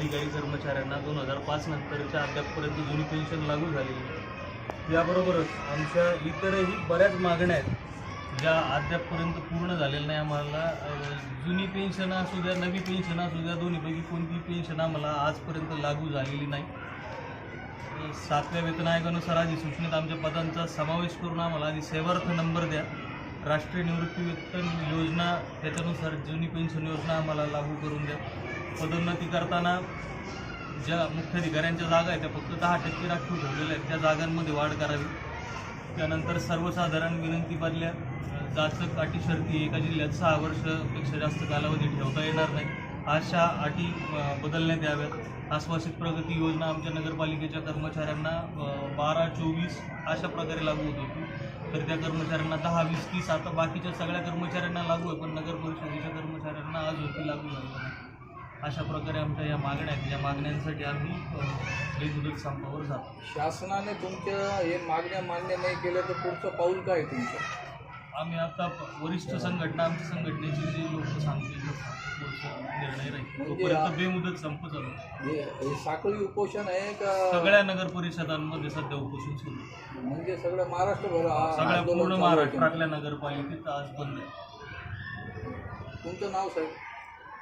अधिकारी कर्मचाऱ्यांना दोन हजार पाच नंतरच्या अद्यापपर्यंत जुनी पेन्शन लागू झालेली आहे. याबरोबरच आमच्या इतरही बऱ्याच मागण्या आहेत ज्या अद्यापपर्यंत पूर्ण झालेल्या नाही आम्हाला. जुनी पेन्शन असू द्या नवी पेन्शन असू द्या दोन्हीपैकी कोणती पेन्शन आम्हाला आजपर्यंत लागू झालेली नाही. सातव्या वेतन आयोगानुसार आधी सूचनेत आमच्या पदांचा समावेश करून आम्हाला आधी सेवार्थ नंबर द्या. राष्ट्रीय निवृत्ती वेतन योजना त्याच्यानुसार जुनी पेन्शन योजना आम्हाला लागू करून द्या. पदोन्नती करताना ज्या मुख्याधिकाऱ्यांच्या जागा आहेत त्या फक्त दहा टक्के राखीव ठेवलेल्या आहेत. त्या जागांमध्ये वाढ करावी. त्यानंतर सर्वसाधारण विनंतीमधल्या पाडल्या जाचक अटी शर्ती एका जिल्ह्यात सहा वर्षपेक्षा जास्त कालावधी ठेवता येणार नाही. अशा अटी बदलण्यात याव्यात. आश्वासित प्रगती योजना आमच्या नगरपालिकेच्या कर्मचाऱ्यांना बारा चोवीस अशा प्रकारे लागू होत होती. तर त्या कर्मचाऱ्यांना दहा वीस तीस आता बाकीच्या सगळ्या कर्मचाऱ्यांना लागू आहे पण नगर परिषदेच्या कर्मचाऱ्यांना आज होती लागू झाली. अशा प्रकारे आमच्या या मागण्या आहेत. या मागण्यांसाठी आम्ही बेमुदत संपावर जातो. शासनाने तुमच्या हे मागण्या मान्य नाही केल्या तर पुढचं पाऊल काय तुमचं? आम्ही आता वरिष्ठ संघटना आमच्या संघटनेचे जे लोक सांगतील निर्णय राहील म्हणजे तोपर्यंत बेमुदत संप चालू साखळी उपोषण आहे का? सगळ्या नगर परिषदांमध्ये सध्या उपोषण सुरू. म्हणजे सगळं महाराष्ट्रभर आ- सगळ्या पूर्ण महाराष्ट्रातल्या नगरपालिकेत आज बंद आहे. तुमचं नाव साहेब?